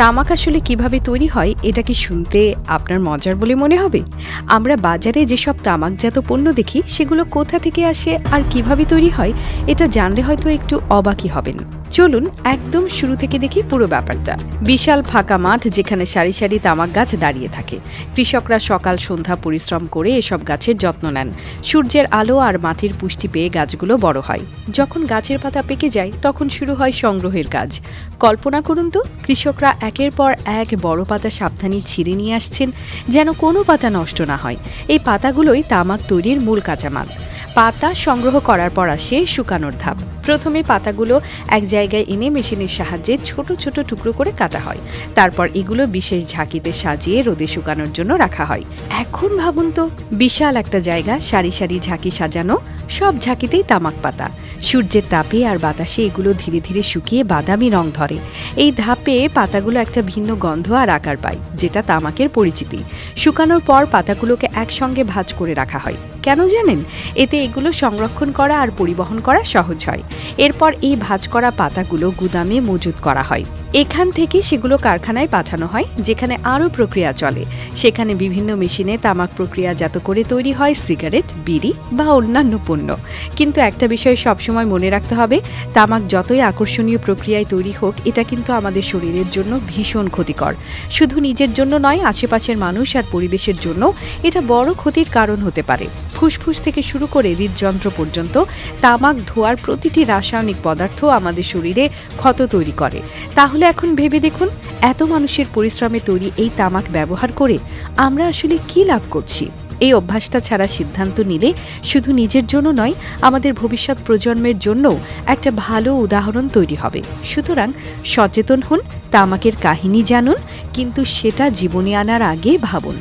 তামাক আসলে কীভাবে তৈরি হয়, এটা কি শুনতে আপনার মজার বলে মনে হবে? আমরা বাজারে যেসব তামাকজাত পণ্য দেখি, সেগুলো কোথা থেকে আসে আর কীভাবে তৈরি হয়, এটা জানলে হয়তো একটু অবাকই হবেন। চলুন একদম শুরু থেকে দেখি পুরো ব্যাপারটা। বিশাল ফাঁকা মাঠ যেখানে সারি সারি তামাক গাছ দাঁড়িয়ে থাকে। কৃষকরা সকাল সন্ধ্যা পরিশ্রম করে এসব গাছের যত্ন নেন। সূর্যের আলো আর মাটির পুষ্টি পেয়ে গাছগুলো বড় হয়। যখন গাছের পাতা পেকে যায়, তখন শুরু হয় সংগ্রহের কাজ। কল্পনা করুন তো, কৃষকরা একের পর এক বড় পাতা সাবধানে ছিঁড়ে নিয়ে আসছেন, যেন কোনো পাতা নষ্ট না হয়। এই পাতাগুলোই তামাক তৈরির মূল কাঁচামাল। পাতা সংগ্রহ করার পর আসে শুকানোর ধাপ। প্রথমে পাতাগুলো এক জায়গায় এনে মেশিনের সাহায্যে ছোট ছোট টুকরো করে কাটা হয়। তারপর এগুলো বিশেষ ঝাঁকিতে সাজিয়ে রোদে শুকানোর জন্য রাখা হয়। এখন ভাবুন তো, বিশাল একটা জায়গা, সারি সারি ঝাঁকি সাজানো, সব ঝাঁকিতেই তামাক পাতা। সূর্যের তাপে আর বাতাসে এগুলো ধীরে ধীরে শুকিয়ে বাদামি রং ধরে। এই ধাপে পাতাগুলো একটা ভিন্ন গন্ধ আর আকার পায়, যেটা তামাকের পরিচিতি। শুকানোর পর পাতাগুলোকে একসঙ্গে ভাঁজ করে রাখা হয়। কেন জানেন? এতে এগুলো সংরক্ষণ করা আর পরিবহন করা সহজ হয়। এরপর এই ভাজ করা পাতাগুলো গুদামে মজুত করা হয়। এখান থেকে সেগুলো কারখানায় পাঠানো হয়, যেখানে আরও প্রক্রিয়া চলে। সেখানে বিভিন্ন মেশিনে তামাক প্রক্রিয়াজাত করে তৈরি হয়, সিগারেট, বিড়ি বা অন্যান্য পণ্য। কিন্তু একটা বিষয় সবসময় মনে রাখতে হবে, তামাক যতই আকর্ষণীয় প্রক্রিয়ায় তৈরি হোক, এটা কিন্তু আমাদের শরীরের জন্য ভীষণ ক্ষতিকর। শুধু নিজের জন্য নয়, আশেপাশের মানুষ আর পরিবেশের জন্য এটা বড় ক্ষতির কারণ হতে পারে। ফুসফুস থেকে শুরু করে হৃদযন্ত্র পর্যন্ত তামাক ধোয়ার প্রতিটি রাসায়নিক পদার্থ আমাদের শরীরে ক্ষত তৈরি করে। তাহলে এখন ভেবে দেখুন, এত মানুষের পরিশ্রমে তৈরি এই তামাক ব্যবহার করে আমরা আসলে কি লাভ করছি? এই অভ্যাসটা ছাড়া সিদ্ধান্ত নিলে শুধু নিজের জন্য নয়, আমাদের ভবিষ্যৎ প্রজন্মের জন্যও একটা ভালো উদাহরণ তৈরি হবে। সুতরাং সচেতন হন, তামাকের কাহিনী জানুন, কিন্তু সেটা জীবনে আনার আগে ভাবুন।